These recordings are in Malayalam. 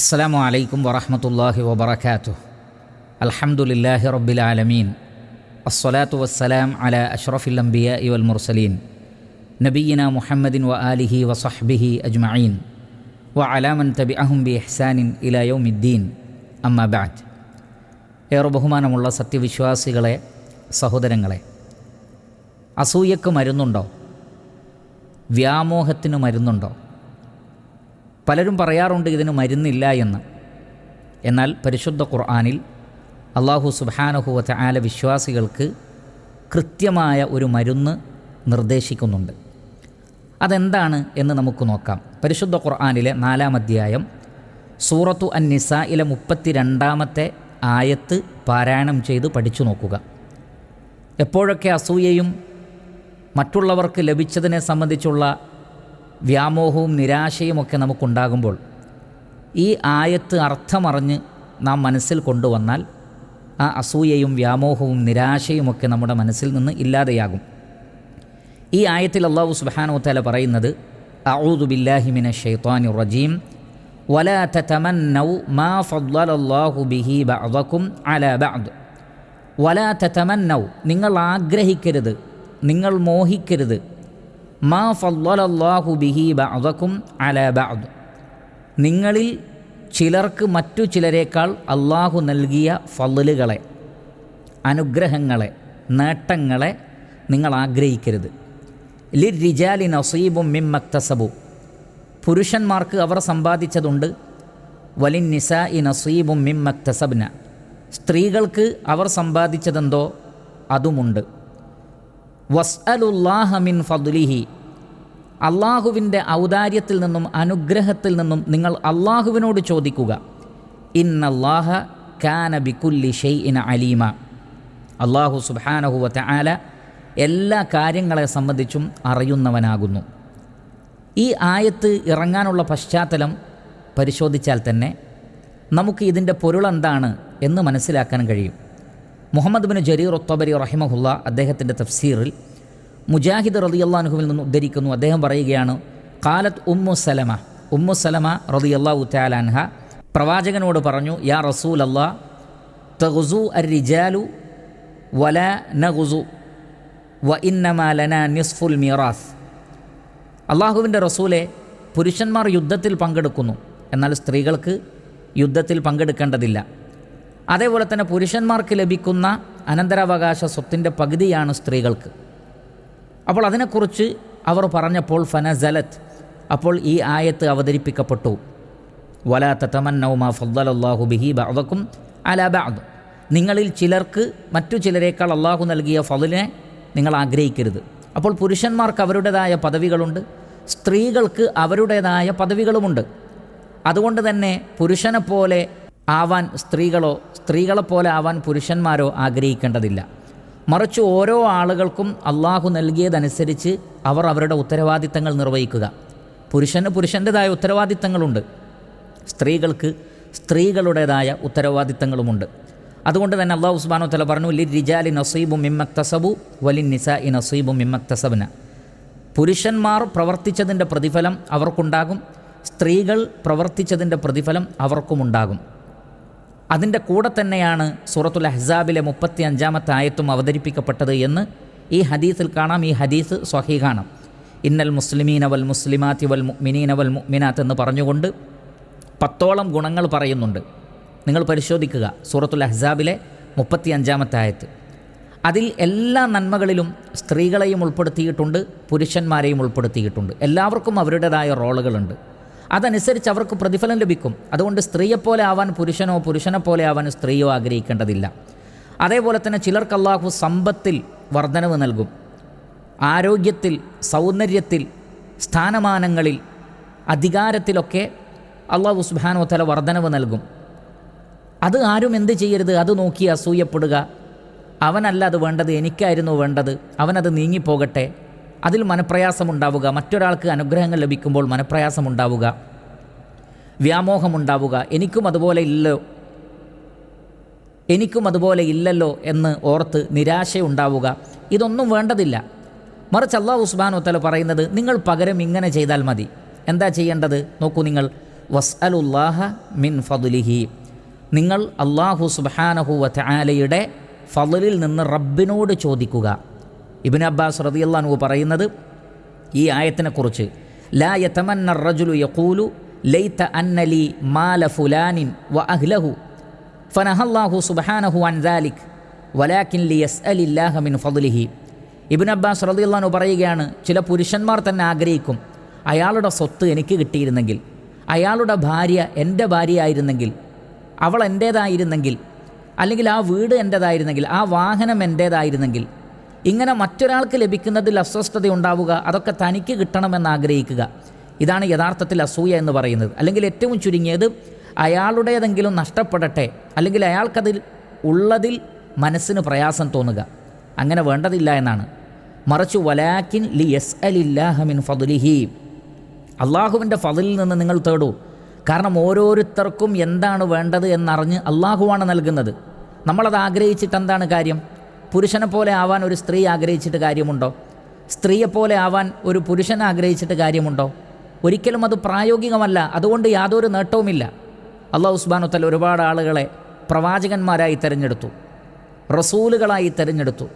അസ്സാം വലൈക്കും വറഹമത്തല്ലാഹി വബർക്കാത്തു അലഹമുല്ലാഹി റബ്ബിലാലമീൻ അസ്സലാത്തു വസ്സലാം അല അഷ്റഫിൽ അംബിയ ഇവൽ മുർസലീൻ. നബീന മുഹമ്മദിൻ വ ആലിഹി വസഹ്ബിഹി അജ്മഈൻ. വ അലാമൻ തബി അഹും ബി എഹ്സാനിൻ ഇലായൗമിദ്ദീൻ അമ്മബാദ് ഏറെ ബഹുമാനമുള്ള സത്യവിശ്വാസികളെ സഹോദരങ്ങളെ അസൂയക്ക് മരുന്നുണ്ടോ? വ്യാമോഹത്തിന് മരുന്നുണ്ടോ? പലരും പറയാറുണ്ട് ഇതിന് മരുന്നില്ല എന്ന്. എന്നാൽ പരിശുദ്ധ ഖുർആാനിൽ അള്ളാഹു സുബാനഹുവത്ത ആല വിശ്വാസികൾക്ക് കൃത്യമായ ഒരു മരുന്ന് നിർദ്ദേശിക്കുന്നുണ്ട്. അതെന്താണ് എന്ന് നമുക്ക് നോക്കാം. പരിശുദ്ധ ഖുർആാനിലെ നാലാം അധ്യായം സൂറത്തു അൻ നിസയിലെ മുപ്പത്തി രണ്ടാമത്തെ ആയത്ത് പാരായണം ചെയ്ത് പഠിച്ചു നോക്കുക. എപ്പോഴൊക്കെ അസൂയയും മറ്റുള്ളവർക്ക് ലഭിച്ചതിനെ സംബന്ധിച്ചുള്ള വ്യാമോഹവും നിരാശയുമൊക്കെ നമുക്കുണ്ടാകുമ്പോൾ ഈ ആയത്ത് അർത്ഥമറിഞ്ഞ് നാം മനസ്സിൽ കൊണ്ടുവന്നാൽ ആ അസൂയയും വ്യാമോഹവും നിരാശയുമൊക്കെ നമ്മുടെ മനസ്സിൽ നിന്ന് ഇല്ലാതെയാകും. ഈ ആയത്തിൽ അള്ളാഹു സുബാനോ തല പറയുന്നത് അഊദു ബില്ലാഹിമിന ഷെയ്ത്താനി റജീം വല തതമന്നൗ മാ ബിഹി നിങ്ങൾ ആഗ്രഹിക്കരുത് നിങ്ങൾ മോഹിക്കരുത് മാ ഫല്ലാഹു ബിഹി ബഅദക്കും അല ബഅദ്. നിങ്ങളിൽ ചിലർക്ക് മറ്റു ചിലരേക്കാൾ അള്ളാഹു നൽകിയ ഫല്ലുകളെ അനുഗ്രഹങ്ങളെ നേട്ടങ്ങളെ നിങ്ങൾ ആഗ്രഹിക്കരുത്. ലിർ റിജാലി നസീബും മിം മക്തസബു പുരുഷന്മാർക്ക് അവർ സമ്പാദിച്ചതുണ്ട്. വലിൻ നിസ ഇ നസീബും മിം മക്തസബ്ന സ്ത്രീകൾക്ക് അവർ സമ്പാദിച്ചതെന്തോ അതുമുണ്ട്. വസ്അലുല്ലാഹ മിൻ ഫദ്ലിഹി. അള്ളാഹുവിന്റെ ഔദാര്യത്തിൽ നിന്നും അനുഗ്രഹത്തിൽ നിന്നും നിങ്ങൾ അള്ളാഹുവിനോട് ചോദിക്കുക. ഇന്നല്ലാഹ കാന ബിക്കുല്ലി ഷെയ് ഇൻ അലീമ. അള്ളാഹു സുബാനഹുവത്ത ആല എല്ലാ കാര്യങ്ങളെ സംബന്ധിച്ചും അറിയുന്നവനാകുന്നു. ഈ ആയത്ത് ഇറങ്ങാനുള്ള പശ്ചാത്തലം പരിശോധിച്ചാൽ തന്നെ നമുക്ക് ഇതിന്റെ പൊരുളെന്താണ് എന്ന് മനസ്സിലാക്കാൻ കഴിയും. മുഹമ്മദ് ബിൻ ജരീർ ഒത്തബരി റഹിമഹുല്ല അദ്ദേഹത്തിന്റെ തഫ്സീറിൽ മുജാഹിദ് റതിയല്ലാഹുവിൽ നിന്ന് ഉദ്ധരിക്കുന്നു. അദ്ദേഹം പറയുകയാണ് കാലത്ത് ഉമ്മു സലമ. ഉമ്മു സലമ റതിയല്ലാഹു താലാൻഹ പ്രവാചകനോട് പറഞ്ഞു യാ റസൂൽ അല്ലാ തഗുസു അർ റിജാലു വല നഗുസു വ ഇന്നമാലന നിസ്ഫുൽ മിറാസ്. അള്ളാഹുവിന്റെ റസൂലെ പുരുഷന്മാർ യുദ്ധത്തിൽ പങ്കെടുക്കുന്നു. എന്നാൽ സ്ത്രീകൾക്ക് യുദ്ധത്തിൽ പങ്കെടുക്കേണ്ടതില്ല. അതേപോലെ തന്നെ പുരുഷന്മാർക്ക് ലഭിക്കുന്ന അനന്തരാവകാശ സ്വത്തിന്റെ പകുതിയാണ് സ്ത്രീകൾക്ക്. അപ്പോൾ അതിനെക്കുറിച്ച് അവർ പറഞ്ഞപ്പോൾ ഫനസലത്ത് അപ്പോൾ ഈ ആയത്ത് അവതരിപ്പിക്കപ്പെട്ടു. വലാ തമന്നൗമ ഫദ്ദലല്ലാഹു ബിഹി ബഅദക്കും അലാ ബഅദ് നിങ്ങളിൽ ചിലർക്ക് മറ്റു ചിലരേക്കാൾ അള്ളാഹു നൽകിയ ഫതിലിനെ നിങ്ങൾ ആഗ്രഹിക്കരുത്. അപ്പോൾ പുരുഷന്മാർക്ക് അവരുടേതായ പദവികളുണ്ട് സ്ത്രീകൾക്ക് അവരുടേതായ പദവികളുമുണ്ട്. അതുകൊണ്ട് തന്നെ പുരുഷനെപ്പോലെ ആവാൻ സ്ത്രീകളോ സ്ത്രീകളെപ്പോലെ ആവാൻ പുരുഷന്മാരോ ആഗ്രഹിക്കേണ്ടതില്ല. മറിച്ച് ഓരോ ആളുകൾക്കും അള്ളാഹു നൽകിയതനുസരിച്ച് അവർ അവരുടെ ഉത്തരവാദിത്തങ്ങൾ നിർവഹിക്കുക. പുരുഷന് പുരുഷന്റെതായ ഉത്തരവാദിത്തങ്ങളുണ്ട്. സ്ത്രീകൾക്ക് സ്ത്രീകളുടേതായ ഉത്തരവാദിത്തങ്ങളുമുണ്ട്. അതുകൊണ്ട് തന്നെ അള്ളാഹു ഉസ്മാനോ തല പറഞ്ഞു ലി റിജാലി നസീബും മിമ്മക്തസബു വലിൻ നിസാ ഇ നസീബും മിമ്മക്തസബന പുരുഷന്മാർ പ്രവർത്തിച്ചതിന്റെ പ്രതിഫലം അവർക്കുണ്ടാകും. സ്ത്രീകൾ പ്രവർത്തിച്ചതിന്റെ പ്രതിഫലം അവർക്കുമുണ്ടാകും. അതിന്റെ കൂടെ തന്നെയാണ് സൂറത്തുൽ അഹ്സാബിലെ മുപ്പത്തി അഞ്ചാമത്തെ ആയത്തും അവതരിപ്പിക്കപ്പെട്ടത് എന്ന് ഈ ഹദീസിൽ കാണാം. ഈ ഹദീസ് സ്വഹീഖാണ് ഇന്നൽ മുസ്ലിമീന വൽ മുസ്ലിമാത്തി വൽ മുഅ്മിനീന വൽ മുഅ്മിനാത്ത് എന്ന് പറഞ്ഞുകൊണ്ട് പത്തോളം ഗുണങ്ങൾ പറയുന്നുണ്ട്. നിങ്ങൾ പരിശോധിക്കുക സൂറത്തുൽ അഹ്സാബിലെ മുപ്പത്തി അഞ്ചാമത്തെ ആയത്ത്. അതിൽ എല്ലാ നന്മകളിലും സ്ത്രീകളെയും ഉൾപ്പെടുത്തിയിട്ടുണ്ട് പുരുഷന്മാരെയും ഉൾപ്പെടുത്തിയിട്ടുണ്ട്. എല്ലാവർക്കും അവരുടേതായ റോളുകളുണ്ട്. അതനുസരിച്ച് അവർക്ക് പ്രതിഫലം ലഭിക്കും. അതുകൊണ്ട് സ്ത്രീയെപ്പോലെ ആവാൻ പുരുഷനോ പുരുഷനെ പോലെ ആവാൻ സ്ത്രീയോ ആഗ്രഹിക്കേണ്ടതില്ല. അതേപോലെ തന്നെ ചിലർക്ക് അള്ളാഹു സമ്പത്തിൽ വർധനവ് നൽകും. ആരോഗ്യത്തിൽ സൗന്ദര്യത്തിൽ സ്ഥാനമാനങ്ങളിൽ അധികാരത്തിലൊക്കെ അള്ളാഹു സുബാനോ തല വർധനവ് നൽകും. അത് ആരും എന്ത് ചെയ്യരുത്? അത് നോക്കി അസൂയപ്പെടുക. അവനല്ല അത് വേണ്ടത്. എനിക്കായിരുന്നു വേണ്ടത്. അവനത് നീങ്ങിപ്പോകട്ടെ. അതിൽ മനപ്രയാസമുണ്ടാവുക. മറ്റൊരാൾക്ക് അനുഗ്രഹങ്ങൾ ലഭിക്കുമ്പോൾ മനപ്രയാസമുണ്ടാവുക. വ്യാമോഹമുണ്ടാവുക. എനിക്കും അതുപോലെ ഇല്ലല്ലോ എനിക്കും അതുപോലെ ഇല്ലല്ലോ എന്ന് ഓർത്ത് നിരാശയുണ്ടാവുക. ഇതൊന്നും വേണ്ടതില്ല. മറിച്ച് അള്ളാഹു ഉസ്മാൻ ഒത്തല പറയുന്നത് നിങ്ങൾ പകരം ഇങ്ങനെ ചെയ്താൽ മതി. എന്താ ചെയ്യേണ്ടത്? നോക്കൂ നിങ്ങൾ. വസ് അലുല്ലാഹ മിൻ ഫതുലിഹി നിങ്ങൾ അള്ളാഹു സുബാനഹു വലയുടെ ഫതുലിൽ നിന്ന് റബ്ബിനോട് ചോദിക്കുക. ഇബിൻ അബ്ബാസ് റതിയല്ലാനു പറയുന്നത് ഈ ആയത്തിനെക്കുറിച്ച് ലാ യതമന്ന റജുലു യഖൂലു ലൈത അന്നലി മാല ഫുലാനിൻ വ അഹ്ലഹു ഫനഹല്ലാഹു സുബാനഹു അൻ ദാലിക് വലാക്കിൻ ലി യസ്അലില്ലാഹ മിൻ ഫലിഹി ഇബിൻ അബ്ബാസ് റളിയല്ലാഹു പറയുകയാണ് ചില പുരുഷന്മാർ തന്നെ ആഗ്രഹിക്കും അയാളുടെ സ്വത്ത് എനിക്ക് കിട്ടിയിരുന്നെങ്കിൽ അയാളുടെ ഭാര്യ എന്റെ ഭാര്യയായിരുന്നെങ്കിൽ അവൾ എന്റേതായിരുന്നെങ്കിൽ അല്ലെങ്കിൽ ആ വീട് എന്റേതായിരുന്നെങ്കിൽ ആ വാഹനം എന്റേതായിരുന്നെങ്കിൽ ഇങ്ങനെ മറ്റൊരാൾക്ക് ലഭിക്കുന്നതിൽ അസ്വസ്ഥത ഉണ്ടാവുക അതൊക്കെ തനിക്ക് കിട്ടണമെന്ന് ആഗ്രഹിക്കുക. ഇതാണ് യഥാർത്ഥത്തിൽ അസൂയ എന്ന് പറയുന്നത്. അല്ലെങ്കിൽ ഏറ്റവും ചുരുങ്ങിയത് അയാളുടേതെങ്കിലും നഷ്ടപ്പെടട്ടെ അല്ലെങ്കിൽ അയാൾക്കതിൽ ഉള്ളതിൽ മനസ്സിന് പ്രയാസം തോന്നുക. അങ്ങനെ വേണ്ടതില്ല എന്നാണ്. മറിച്ച് വലാക്കിൻ ലി എസ് അലില്ലാഹമിൻ ഫതുലിഹി അള്ളാഹുവിന്റെ ഫതിലിൽ നിന്ന് നിങ്ങൾ തേടൂ. കാരണം ഓരോരുത്തർക്കും എന്താണ് വേണ്ടത് എന്നറിഞ്ഞ് അള്ളാഹുവാണ് നൽകുന്നത്. നമ്മളത് ആഗ്രഹിച്ചിട്ട് എന്താണ് കാര്യം? പുരുഷനെ പോലെ ആവാൻ ഒരു സ്ത്രീ ആഗ്രഹിച്ചിട്ട് കാര്യമുണ്ടോ? സ്ത്രീയെപ്പോലെ ആവാൻ ഒരു പുരുഷൻ ആഗ്രഹിച്ചിട്ട് കാര്യമുണ്ടോ? ഒരിക്കലും അത് പ്രായോഗികമല്ല. അതുകൊണ്ട് യാതൊരു നേട്ടവുമില്ല. അള്ളാഹു ഉസ്ബാനുത്തൽ ഒരുപാട് ആളുകളെ പ്രവാചകന്മാരായി തിരഞ്ഞെടുത്തു. റസൂലുകളായി തിരഞ്ഞെടുത്തു.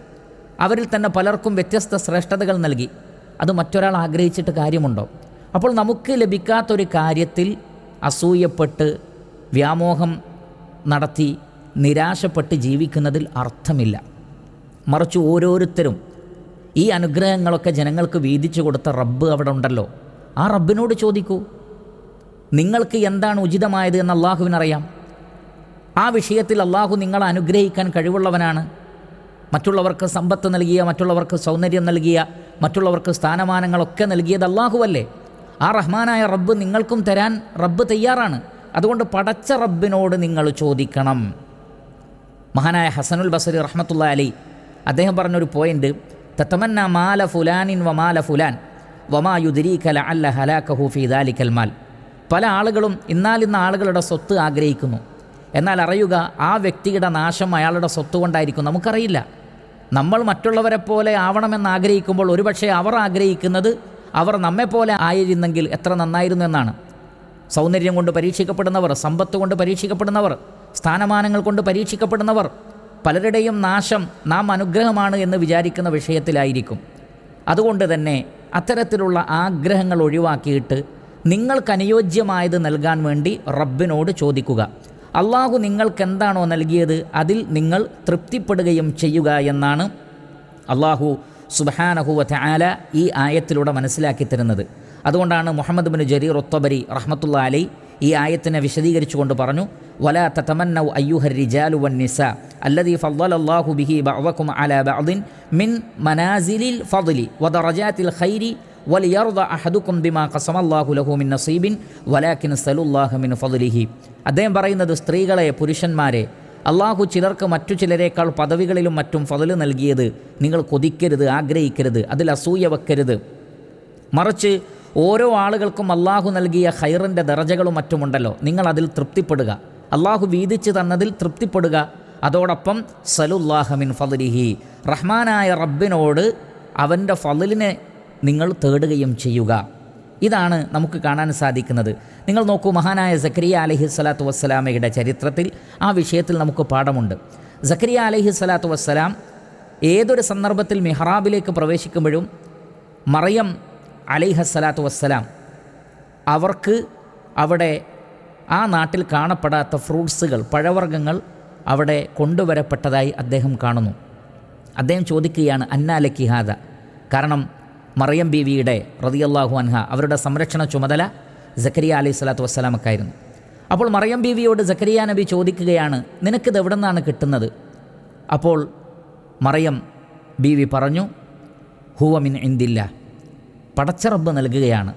അവരിൽ തന്നെ പലർക്കും വ്യത്യസ്ത ശ്രേഷ്ഠതകൾ നൽകി. അത് മറ്റൊരാൾ ആഗ്രഹിച്ചിട്ട് കാര്യമുണ്ടോ? അപ്പോൾ നമുക്ക് ലഭിക്കാത്തൊരു കാര്യത്തിൽ അസൂയപ്പെട്ട് വ്യാമോഹം നടത്തി നിരാശപ്പെട്ട് ജീവിക്കുന്നതിൽ അർത്ഥമില്ല. മറിച്ച് ഓരോരുത്തരും ഈ അനുഗ്രഹങ്ങളൊക്കെ ജനങ്ങൾക്ക് വീതിച്ചു കൊടുത്ത റബ്ബ് അവിടെ ഉണ്ടല്ലോ. ആ റബ്ബിനോട് ചോദിക്കൂ. നിങ്ങൾക്ക് എന്താണ് ഉചിതമായത് എന്ന് അള്ളാഹുവിനറിയാം. ആ വിഷയത്തിൽ അള്ളാഹു നിങ്ങളെ അനുഗ്രഹിക്കാൻ കഴിവുള്ളവനാണ്. മറ്റുള്ളവർക്ക് സമ്പത്ത് നൽകിയ മറ്റുള്ളവർക്ക് സൗന്ദര്യം നൽകിയ മറ്റുള്ളവർക്ക് സ്ഥാനമാനങ്ങളൊക്കെ നൽകിയത് അള്ളാഹുവല്ലേ? ആ റഹ്മാനായ റബ്ബ് നിങ്ങൾക്കും തരാൻ റബ്ബ് തയ്യാറാണ്. അതുകൊണ്ട് പടച്ച റബ്ബിനോട് നിങ്ങൾ ചോദിക്കണം. മഹാനായ ഹസനുൽ ബസരി റഹ്മത്തുള്ള അലി അദ്ദേഹം പറഞ്ഞൊരു പോയിന്റ് തത്തമന്ന മാല ഫുലാനിൻ വമാല ഫുലാൻ. വമാ യുദിരീഖല അല്ല ഹലാക്കഹു ഫി ദാലിക്കൽ മാൽ. പല ആളുകളും ഇന്നാലിന്ന ആളുകളുടെ സ്വത്ത് ആഗ്രഹിക്കുന്നു. എന്നാൽ അറിയുക ആ വ്യക്തിയുടെ നാശം അയാളുടെ സ്വത്ത് കൊണ്ടായിരിക്കും. നമുക്കറിയില്ല. നമ്മൾ മറ്റുള്ളവരെ പോലെ ആവണമെന്ന് ആഗ്രഹിക്കുമ്പോൾ ഒരുപക്ഷെ അവർ ആഗ്രഹിക്കുന്നത് അവർ നമ്മെപ്പോലെ ആയിരുന്നെങ്കിൽ എത്ര നന്നായിരുന്നു എന്നാണ്. സൗന്ദര്യം കൊണ്ട് പരീക്ഷിക്കപ്പെടുന്നവർ സമ്പത്ത് കൊണ്ട് പരീക്ഷിക്കപ്പെടുന്നവർ സ്ഥാനമാനങ്ങൾ കൊണ്ട് പരീക്ഷിക്കപ്പെടുന്നവർ പലരുടെയും നാശം നാം അനുഗ്രഹമാണ് എന്ന് വിചാരിക്കുന്ന വിഷയത്തിലായിരിക്കും. അതുകൊണ്ട് തന്നെ അത്തരത്തിലുള്ള ആഗ്രഹങ്ങൾ ഒഴിവാക്കിയിട്ട് നിങ്ങൾക്ക് അനുയോജ്യമായത് നൽകാൻ വേണ്ടി റബ്ബിനോട് ചോദിക്കുക. അള്ളാഹു നിങ്ങൾക്ക് എന്താണോ നൽകിയത് അതിൽ നിങ്ങൾ തൃപ്തിപ്പെടുകയും ചെയ്യുക എന്നാണ് അള്ളാഹു സുബഹാനഹുവ ആല ഈ ആയത്തിലൂടെ മനസ്സിലാക്കി തരുന്നത്. അതുകൊണ്ടാണ് മുഹമ്മദ് ബിൻ ജരീർ ഒത്തബരി റഹ്മത്തുള്ള അലൈ ഈ ആയത്തിനെ വിശദീകരിച്ചുകൊണ്ട് പറഞ്ഞു വല തതമന്നൗ അയ്യുഹർ റിജാലു നിസ. അല്ലദി ഫല്ലാഹു ബിഹി ബഅവക്കും അലാ ബഅദിൻ മിൻ മനാസിലിൽ ഫദ്ലി വദറജാത്തിൽ ഖൈരി വലിയർദ അഹദുക്കും ബിമാ കസമല്ലാഹു ലഹു മിൻ നസീബിൻ വലാക്കിൻ സലുല്ലാഹു മിൻ ഫദ്ലിഹി. അദ്ദേഹം പറയുന്നത് സ്ത്രീകളെ പുരുഷന്മാരെ അള്ളാഹു ചിലർക്ക് മറ്റു ചിലരേക്കാൾ പദവികളിലും മറ്റും ഫതൽ നൽകിയത് നിങ്ങൾ കൊതിക്കരുത് ആഗ്രഹിക്കരുത് അതിൽ അസൂയ വെക്കരുത്. മറിച്ച് ഓരോ ആളുകൾക്കും അള്ളാഹു നൽകിയ ഹൈറിന്റെ ദറജകളും മറ്റുമുണ്ടല്ലോ നിങ്ങൾ അതിൽ തൃപ്തിപ്പെടുക. അള്ളാഹു വീതിച്ച് തന്നതിൽ തൃപ്തിപ്പെടുക. അതോടൊപ്പം സലുല്ലാഹമിൻ ഫലിഹി റഹ്മാനായ റബ്ബിനോട് അവന്റെ ഫലിനെ നിങ്ങൾ തേടുകയും ചെയ്യുക. ഇതാണ് നമുക്ക് കാണാൻ സാധിക്കുന്നത്. നിങ്ങൾ നോക്കൂ മഹാനായ സക്രിയ അലഹി സ്വലാത്തു വസ്സലാമയുടെ ചരിത്രത്തിൽ ആ വിഷയത്തിൽ നമുക്ക് പാഠമുണ്ട്. സക്രിയ അലഹി സ്വലാത്തു വസ്സലാം ഏതൊരു സന്ദർഭത്തിൽ മെഹ്റാബിലേക്ക് പ്രവേശിക്കുമ്പോഴും മറിയം അലിഹസ്സലാത്തു വസ്സലാം അവർക്ക് അവിടെ ആ നാട്ടിൽ കാണപ്പെടാത്ത ഫ്രൂട്ട്സുകൾ പഴവർഗങ്ങൾ അവിടെ കൊണ്ടുവരപ്പെട്ടതായി അദ്ദേഹം കാണുന്നു. അദ്ദേഹം ചോദിക്കുകയാണ് അന്നാലക്കി ഹാദ? കാരണം മറിയം ബീവിയുടെ റതിയല്ലാഹു അൻഹ അവരുടെ സംരക്ഷണ ചുമതല ജക്കരിയ അലൈഹി സ്വലാത്തു വസ്സലാമക്കായിരുന്നു അപ്പോൾ മറിയം ബീവിയോട് ജക്കരിയ നബി ചോദിക്കുകയാണ് നിനക്കിത് എവിടെ നിന്നാണ് കിട്ടുന്നത്? അപ്പോൾ മറിയം ബീവി പറഞ്ഞു ഹൂവമിൻ ഇന്ദില്ല പടച്ചറബ് നൽകുകയാണ്.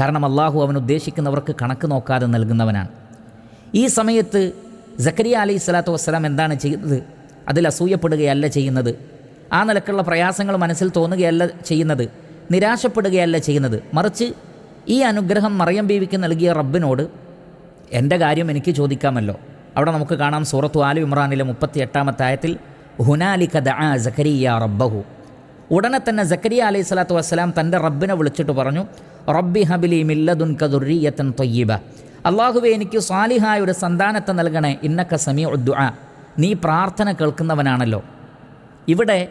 കാരണം അള്ളാഹു അവൻ ഉദ്ദേശിക്കുന്നവർക്ക് കണക്ക് നോക്കാതെ നൽകുന്നവനാണ്. ഈ സമയത്ത് ജക്കരിയ അലൈഹി സ്വലാത്തു വസ്സലാം എന്താണ് ചെയ്തത്? അതിൽ അസൂയപ്പെടുകയല്ല ചെയ്യുന്നത്. ആ നിലക്കുള്ള പ്രയാസങ്ങൾ മനസ്സിൽ തോന്നുകയല്ല ചെയ്യുന്നത്. നിരാശപ്പെടുകയല്ല ചെയ്യുന്നത്. മറിച്ച് ഈ അനുഗ്രഹം മറിയം ബീവിക്ക് നൽകിയ റബ്ബിനോട് എന്റെ കാര്യം എനിക്ക് ചോദിക്കാമല്ലോ. അവിടെ നമുക്ക് കാണാം സൂറത്തു ആലു ഇമ്രാനിലെ മുപ്പത്തി എട്ടാമത്തെ ആയത്തിൽ ഹുനാലിക ദഅ സക്കരിയ റബ്ബഹു. ഉടനെ തന്നെ സക്കരിയ അലൈഹി സ്വലാത്തു വസ്സലാം തന്റെ റബ്ബിനെ വിളിച്ചിട്ട് പറഞ്ഞു റബ്ബി ഹബിലി മില്ലദുൻ കദുറിയത്തൻ തൊയ്യബ. അള്ളാഹുവെ എനിക്ക് സ്വാലിഹായ ഒരു സന്താനത്തെ നൽകണേ. ഇന്നക്ക സമീ ഉദ്ദുആ നീ പ്രാർത്ഥന കേൾക്കുന്നവനാണല്ലോ. ഇവിടെ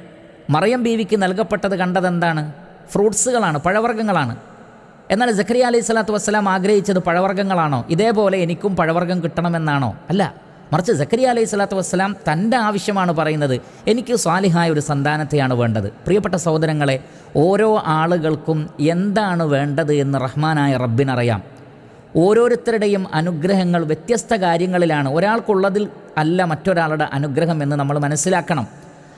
മറിയം ബീവിക്ക് നൽകപ്പെട്ടത് കണ്ടതെന്താണ്? ഫ്രൂട്ട്സുകളാണ് പഴവർഗങ്ങളാണ്. എന്നാൽ ജഖരി അലൈഹി സ്വലാത്തു വസ്സലാം ആഗ്രഹിച്ചത് പഴവർഗങ്ങളാണോ? ഇതേപോലെ എനിക്കും പഴവർഗം കിട്ടണമെന്നാണോ? അല്ല. മറിച്ച് ജക്കരിയ അലൈഹി സ്വലാത്തു വസ്സലാം തന്റെ ആവശ്യമാണ് പറയുന്നത്. എനിക്ക് സ്വാലിഹായ ഒരു സന്താനത്തെയാണ് വേണ്ടത്. പ്രിയപ്പെട്ട സഹോദരങ്ങളെ ഓരോ ആളുകൾക്കും എന്താണ് വേണ്ടത് എന്ന് റഹ്മാനായ റബ്ബിനറിയാം. ഓരോരുത്തരുടെയും അനുഗ്രഹങ്ങൾ വ്യത്യസ്ത കാര്യങ്ങളിലാണ്. ഒരാൾക്കുള്ളതിൽ അല്ല മറ്റൊരാളുടെ അനുഗ്രഹം എന്ന് നമ്മൾ മനസ്സിലാക്കണം.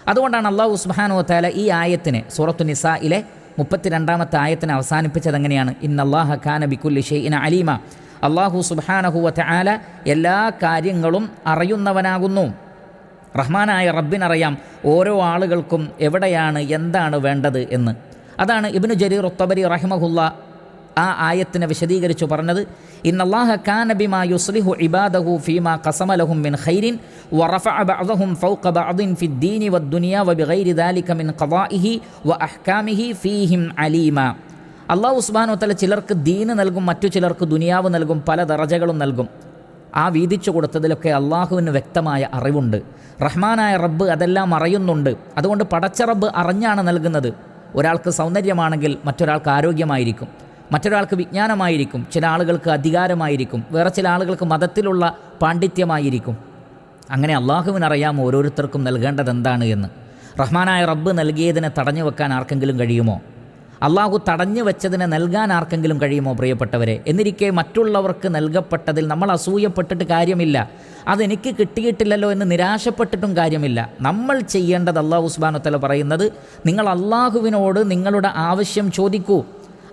അതുകൊണ്ടാണ് അള്ളാഹു സുബാനോ താല ഈ ആയത്തിനെ സൂറത്തു നിസായിലെ മുപ്പത്തിരണ്ടാമത്തെ ആയത്തിനെ അവസാനിപ്പിച്ചത് എങ്ങനെയാണ്? ഇന്നല്ലാഹ ഖാന ബിക്കുല്ലി ഷെയ്ന അലീമ. അള്ളാഹു സുബാനഹുവ ആല എല്ലാ കാര്യങ്ങളും അറിയുന്നവനാകുന്നു. റഹ്മാനായ റബ്ബിനറിയാം ഓരോ ആളുകൾക്കും എവിടെയാണ് എന്താണ് വേണ്ടത് എന്ന്. അതാണ് ഇബിനു ജരീർ ഒത്തബരി റഹിമഹുല്ല ആ ആയത്തിനെ വിശദീകരിച്ചു പറഞ്ഞത് ഇന്നല്ലാഹ കാന ബിമാ യുസ്ലിഹു ഇബാദഹു ഫീമാ ഖസമലഹും മിൻ ഖൈരിൻ വറഫഅ ബഅദഹും ഫൗഖ ബഅദിൻ ഫിദ്ദീനി വദ്ദുനിയ വബിഗൈരി ദാലിക മിൻ ഖദാഇഹി വഅഹ്കാമിഹി ഫീഹിം അലീമ. അള്ളാഹു ഉസ്മാനു തല ചിലർക്ക് ദീന് നൽകും മറ്റു ചിലർക്ക് ദുനിയാവ് നൽകും പല ദറജകളും നൽകും. ആ വീതിച്ചു കൊടുത്തതിലൊക്കെ അള്ളാഹുവിന് വ്യക്തമായ അറിവുണ്ട്. റഹ്മാനായ റബ്ബ് അതെല്ലാം അറിയുന്നുണ്ട്. അതുകൊണ്ട് പടച്ച റബ്ബ് അറിഞ്ഞാണ് നൽകുന്നത്. ഒരാൾക്ക് സൗന്ദര്യമാണെങ്കിൽ മറ്റൊരാൾക്ക് ആരോഗ്യമായിരിക്കും. മറ്റൊരാൾക്ക് വിജ്ഞാനമായിരിക്കും ചില ആളുകൾക്ക് അധികാരമായിരിക്കും വേറെ ചില ആളുകൾക്ക് മതത്തിലുള്ള പാണ്ഡിത്യമായിരിക്കും. അങ്ങനെ അള്ളാഹുവിനറിയാം ഓരോരുത്തർക്കും നൽകേണ്ടത് എന്താണ് എന്ന്. റഹ്മാനായ റബ്ബ് നൽകിയതിനെ തടഞ്ഞു വെക്കാൻ ആർക്കെങ്കിലും കഴിയുമോ? അള്ളാഹു തടഞ്ഞു വെച്ചതിനെ നൽകാൻ ആർക്കെങ്കിലും കഴിയുമോ പ്രിയപ്പെട്ടവരെ? എന്നിരിക്കെ മറ്റുള്ളവർക്ക് നൽകപ്പെട്ടതിൽ നമ്മൾ അസൂയപ്പെട്ടിട്ട് കാര്യമില്ല. അതെനിക്ക് കിട്ടിയിട്ടില്ലല്ലോ എന്ന് നിരാശപ്പെട്ടിട്ടും കാര്യമില്ല. നമ്മൾ ചെയ്യേണ്ടത് അള്ളാഹു ഉസ്ബാനത്തല പറയുന്നത് നിങ്ങൾ അള്ളാഹുവിനോട് നിങ്ങളുടെ ആവശ്യം ചോദിക്കൂ.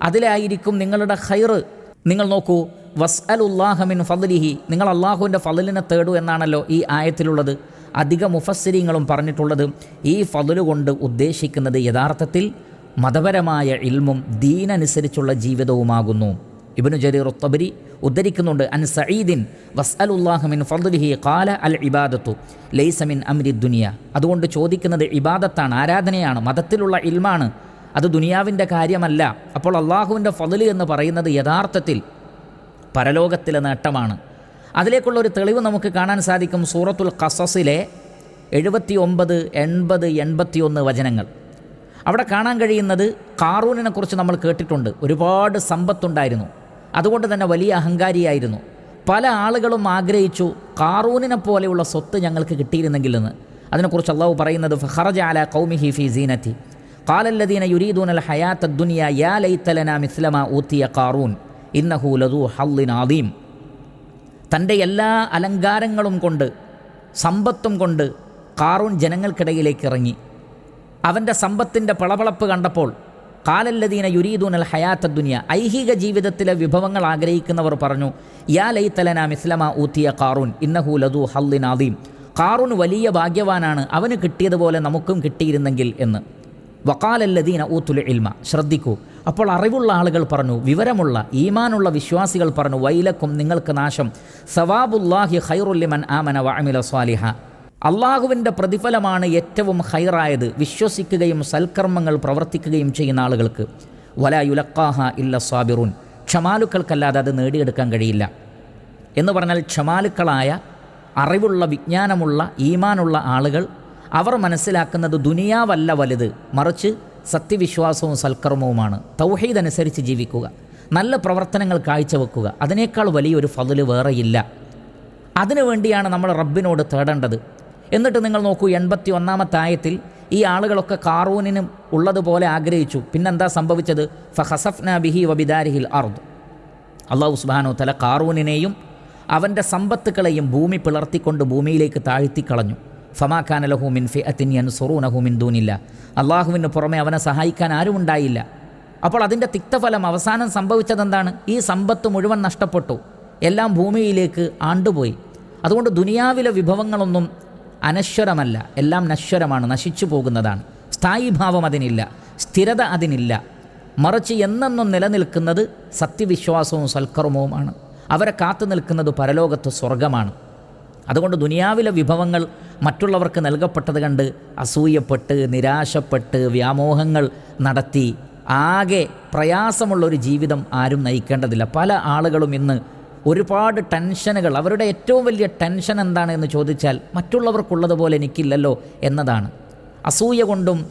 അതിലായിരിക്കും നിങ്ങളുടെ ഹൈറ് നിങ്ങൾ നോക്കൂ വസ് അലുല്ലാഹമിൻ ഫലിഹി നിങ്ങൾ അള്ളാഹുവിന്റെ ഫലിനെ തേടൂ എന്നാണല്ലോ ഈ ആയത്തിലുള്ളത്. അധിക മുഫസ്സിരിങ്ങളും പറഞ്ഞിട്ടുള്ളത്. ഈ ഫതിൽ കൊണ്ട് ഉദ്ദേശിക്കുന്നത് യഥാർത്ഥത്തിൽ മതപരമായ ഇൽമും ദീനനുസരിച്ചുള്ള ജീവിതവുമാകുന്നു. ഇബിനു ജരീർ ഉത്തബരി ഉദ്ധരിക്കുന്നുണ്ട് അൻ സഈദിൻ വസ് അലുല്ലാഹമിൻ ഫലിഹി കാല അൽ ഇബാദത്തു ലൈസമിൻ അമ്രി ദുനിയ. അതുകൊണ്ട് ചോദിക്കുന്നത് ഇബാദത്താണ് ആരാധനയാണ് മതത്തിലുള്ള ഇൽമാണ്. അത് ദുനിയാവിന്റെ കാര്യമല്ല. അപ്പോൾ അള്ളാഹുവിന്റെ ഫതിൽ എന്ന് പറയുന്നത് യഥാർത്ഥത്തിൽ പരലോകത്തിലെ നേട്ടമാണ്. അതിലേക്കുള്ള ഒരു തെളിവ് നമുക്ക് കാണാൻ സാധിക്കും സൂറത്തുൽ ഖസസിലെ എഴുപത്തി ഒമ്പത് എൺപത് എൺപത്തിയൊന്ന് വചനങ്ങൾ. അവിടെ കാണാൻ കഴിയുന്നത് കാറൂനിനെ കുറിച്ച് നമ്മൾ കേട്ടിട്ടുണ്ട്. ഒരുപാട് സമ്പത്തുണ്ടായിരുന്നു. അതുകൊണ്ട് തന്നെ വലിയ അഹങ്കാരിയായിരുന്നു. പല ആളുകളും ആഗ്രഹിച്ചു കാറൂനിനെ പോലെയുള്ള സ്വത്ത് ഞങ്ങൾക്ക് കിട്ടിയിരുന്നെങ്കിൽ എന്ന് അതിനെക്കുറിച്ച് അള്ളാഹു പറയുന്നത് ഫഹറജ അല കൗമിഹി ഫി സീനത്തി. കാലല്ലദീന യുരീദൂനൽ ഹയാത്ത ദുനിയ യാ ലൈത്തലന മിസ്ലമ ഊത്തിയ കാറൂൻ ഇന്നഹു ലദു ഹല്ലിൻ ആദീം തന്റെ എല്ലാ അലങ്കാരങ്ങളും കൊണ്ട് സമ്പത്തും കൊണ്ട് കാറൂൺ ജനങ്ങൾക്കിടയിലേക്ക് ഇറങ്ങി. അവന്റെ സമ്പത്തിന്റെ പളപളപ്പ് കണ്ടപ്പോൾ കാലല്ലദീന യുരീദൂനൽ ഹയാത്ത ദുനിയ. ഐഹിക ജീവിതത്തിലെ വിഭവങ്ങൾ ആഗ്രഹിക്കുന്നവർ പറഞ്ഞു യാ ലൈത്തലന മിസ്ലമ ഊത്തിയ കാറൂൻ ഇന്നഹു ലദു ഹല്ലിൻ ആദീം കാറൂൺ വലിയ ഭാഗ്യവാനാണ് അവന് കിട്ടിയതുപോലെ നമുക്കും കിട്ടിയിരുന്നെങ്കിൽ എന്ന്. വക്കാലല്ലദീന ഊത്തുൽ ഇൽമ. ശ്രദ്ധിക്കൂ. അപ്പോൾ അറിവുള്ള ആളുകൾ പറഞ്ഞു വിവരമുള്ള ഈമാനുള്ള വിശ്വാസികൾ പറഞ്ഞു വൈലക്കും നിങ്ങൾക്ക് നാശം. സവാബുല്ലാഹി ഖൈറുല്ലിമൻ ആമന വഅമില സ്വാലിഹ. അള്ളാഹുവിന്റെ പ്രതിഫലമാണ് ഏറ്റവും ഹൈറായത് വിശ്വസിക്കുകയും സൽക്കർമ്മങ്ങൾ പ്രവർത്തിക്കുകയും ചെയ്യുന്ന ആളുകൾക്ക്. വല യുലക്കാഹ ഇല്ല സ്വാബിറുൻ ക്ഷമാലുക്കൾക്കല്ലാതെ അത് നേടിയെടുക്കാൻ കഴിയില്ല. എന്ന് പറഞ്ഞാൽ ക്ഷമാലുക്കളായ അറിവുള്ള വിജ്ഞാനമുള്ള ഈമാനുള്ള ആളുകൾ അവർ മനസ്സിലാക്കുന്നത് ദുനിയാവല്ല വലുത്. മറിച്ച് സത്യവിശ്വാസവും സൽക്കർമ്മവുമാണ്. തൗഹീദ് അനുസരിച്ച് ജീവിക്കുക. നല്ല പ്രവർത്തനങ്ങൾ കാഴ്ചവെക്കുക. അതിനേക്കാൾ വലിയൊരു ഫതിൽ വേറെയില്ല. അതിനുവേണ്ടിയാണ് നമ്മൾ റബ്ബിനോട് തേടേണ്ടത്. എന്നിട്ട് നിങ്ങൾ നോക്കൂ എൺപത്തി ഒന്നാമത്തെ ആയത്തിൽ ഈ ആളുകളൊക്കെ കാറൂനിനും ഉള്ളതുപോലെ ആഗ്രഹിച്ചു. പിന്നെന്താ സംഭവിച്ചത്? ഫഹസഫ്ന ബിഹി വബിദാരിഹിൽ അർദ്. അള്ളാഹു സുബാനു തല കാറൂനിനെയും അവന്റെ സമ്പത്തുക്കളെയും ഭൂമി പിളർത്തിക്കൊണ്ട് ഭൂമിയിലേക്ക് താഴ്ത്തിക്കളഞ്ഞു. ഫമാഖാന ലഹു മിൻ ഫി അത്തിൻ യൻസുറൂനഹു മിൻ ദൂനില്ല. അള്ളാഹുവിന് പുറമെ അവനെ സഹായിക്കാൻ ആരും ഉണ്ടായില്ല. അപ്പോൾ അതിന്റെ തിക്തഫലം അവസാനം സംഭവിച്ചതെന്താണ്? ഈ സമ്പത്ത് മുഴുവൻ നഷ്ടപ്പെട്ടു. എല്ലാം ഭൂമിയിലേക്ക് ആണ്ടുപോയി. അതുകൊണ്ട് ദുനിയാവിലെ വിഭവങ്ങളൊന്നും അനശ്വരമല്ല. എല്ലാം നശ്വരമാണ് നശിച്ചു പോകുന്നതാണ്. സ്ഥായിഭാവം അതിനില്ല സ്ഥിരത അതിനില്ല. മറിച്ച് എന്നെന്നും നിലനിൽക്കുന്നത് സത്യവിശ്വാസവും സൽക്കർമ്മവുമാണ് അവരെ കാത്തു നിൽക്കുന്നത് പരലോകത്ത് സ്വർഗമാണ് അതുകൊണ്ട് ദുനിയാവിലെ വിഭവങ്ങൾ മറ്റുള്ളവർക്ക് നൽകപ്പെട്ടത് കണ്ട് അസൂയപ്പെട്ട് നിരാശപ്പെട്ട് വ്യാമോഹങ്ങൾ നടത്തി ആകെ പ്രയാസമുള്ളൊരു ജീവിതം ആരും നയിക്കേണ്ടതില്ല. പല ആളുകളും ഇന്ന് ഒരുപാട് ടെൻഷനുകൾ. അവരുടെ ഏറ്റവും വലിയ ടെൻഷൻ എന്താണ് എന്ന് ചോദിച്ചാൽ മറ്റുള്ളവർക്കുള്ളതുപോലെ എനിക്കില്ലല്ലോ എന്നതാണ്. അസൂയ കൊണ്ടും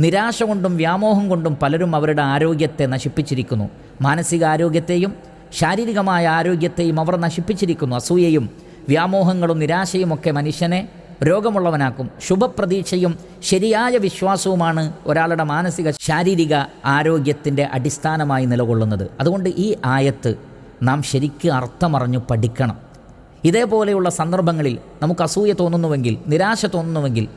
നിരാശ കൊണ്ടും വ്യാമോഹം കൊണ്ടും പലരും അവരുടെ ആരോഗ്യത്തെ നശിപ്പിച്ചിരിക്കുന്നു. മാനസികാരോഗ്യത്തെയും ശാരീരികമായ ആരോഗ്യത്തെയും അവർ നശിപ്പിച്ചിരിക്കുന്നു. അസൂയയും വ്യാമോഹങ്ങളും നിരാശയുമൊക്കെ മനുഷ്യനെ രോഗമുള്ളവനാക്കും. ശുഭപ്രതീക്ഷയും ശരിയായ വിശ്വാസവുമാണ് ഒരാളുടെ മാനസിക ശാരീരിക ആരോഗ്യത്തിന്റെ അടിസ്ഥാനമായി നിലകൊള്ളുന്നത്. അതുകൊണ്ട് ഈ ആയത്ത് നാം ശരിക്ക് അർത്ഥമറിഞ്ഞു പഠിക്കണം. ഇതേപോലെയുള്ള സന്ദർഭങ്ങളിൽ നമുക്ക് അസൂയ തോന്നുന്നുവെങ്കിൽ നിരാശ തോന്നുന്നുവെങ്കിൽ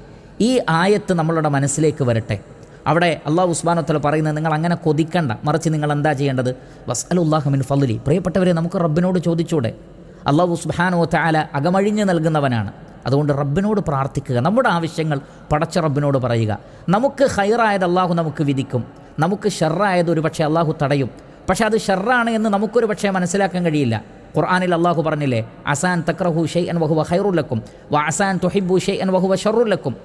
ഈ ആയത്ത് നമ്മളുടെ മനസ്സിലേക്ക് വരട്ടെ. അവിടെ അള്ളാഹു ഉസ്മാനത്തല പറയുന്നത് നിങ്ങൾ അങ്ങനെ കൊതിക്കണ്ട. മറിച്ച് നിങ്ങൾ എന്താ ചെയ്യേണ്ടത്? വസ് അലുല്ലാഹുമിൻ ഫലി പ്രിയപ്പെട്ടവരെ നമുക്ക് റബ്ബിനോട് ചോദിച്ചൂടെ? അള്ളാഹു സുബാനോ താല അകമഴിഞ്ഞ് നൽകുന്നവനാണ്. അതുകൊണ്ട് റബ്ബിനോട് പ്രാർത്ഥിക്കുക. നമ്മുടെ ആവശ്യങ്ങൾ പടച്ച റബ്ബിനോട് പറയുക. നമുക്ക് ഹൈറായത് അള്ളാഹു നമുക്ക് വിധിക്കും. നമുക്ക് ഷെറായത് ഒരു പക്ഷേ അള്ളാഹു തടയും. പക്ഷേ അത് ഷെറാണ് എന്ന് നമുക്കൊരു പക്ഷേ മനസ്സിലാക്കാൻ കഴിയില്ല. ഖുർആാനിൽ അള്ളാഹു പറഞ്ഞില്ലേ അസാൻ തക്രഹു ഷെയ് അൻ വഹുവ ഹൈറുല്ലക്കും വ അസാൻ തൊഹിബു ഷെയ് അൻ വഹുവ ഷറുല്ലക്കും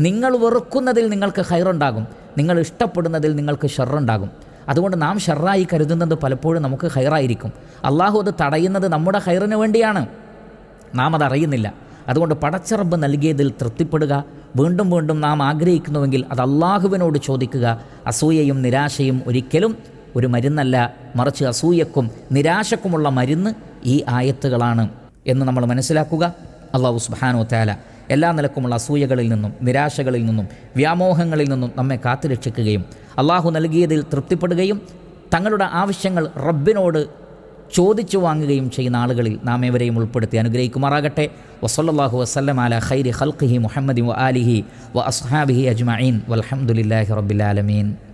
നിങ്ങൾ വെറുക്കുന്നതിൽ നിങ്ങൾക്ക് ഹൈറുണ്ടാകും നിങ്ങൾ ഇഷ്ടപ്പെടുന്നതിൽ നിങ്ങൾക്ക് ഷെറുണ്ടാകും അതുകൊണ്ട് നാം ഷെറായി കരുതുന്നത് പലപ്പോഴും നമുക്ക് ഹൈറായിരിക്കും അള്ളാഹു അത് തടയുന്നത് നമ്മുടെ ഹൈറിന് വേണ്ടിയാണ്. നാം അതറിയുന്നില്ല അതുകൊണ്ട് പടച്ചറബ് നൽകിയതിൽ തൃപ്തിപ്പെടുക. വീണ്ടും വീണ്ടും നാം ആഗ്രഹിക്കുന്നുവെങ്കിൽ അത് അള്ളാഹുവിനോട് ചോദിക്കുക. അസൂയയും നിരാശയും ഒരിക്കലും ഒരു മരുന്നല്ല. മറിച്ച് അസൂയക്കും നിരാശക്കുമുള്ള മരുന്ന് ഈ ആയത്തുകളാണ് എന്ന് നമ്മൾ മനസ്സിലാക്കുക. അള്ളാഹു സുബാനോ താല എല്ലാ നിലക്കുമുള്ള അസൂയകളിൽ നിന്നും നിരാശകളിൽ നിന്നും വ്യാമോഹങ്ങളിൽ നിന്നും നമ്മെ കാത്തുരക്ഷിക്കുകയും അള്ളാഹു നൽകിയതിൽ തൃപ്തിപ്പെടുകയും തങ്ങളുടെ ആവശ്യങ്ങൾ റബ്ബിനോട് ചോദിച്ചു വാങ്ങുകയും ചെയ്യുന്ന ആളുകളിൽ നാം ഏവരെയും ഉൾപ്പെടുത്തി അനുഗ്രഹിക്കുമാറാകട്ടെ. വസല്ലാഹു വസ്ലം അല ഖൈരി ഖൽഖിഹി മുഹമ്മദി വ ആലിഹി വ അസ്ഹാബിഹി അജ്മീൻ വലഹമുല്ലാഹി റബ്ബിലാലമീൻ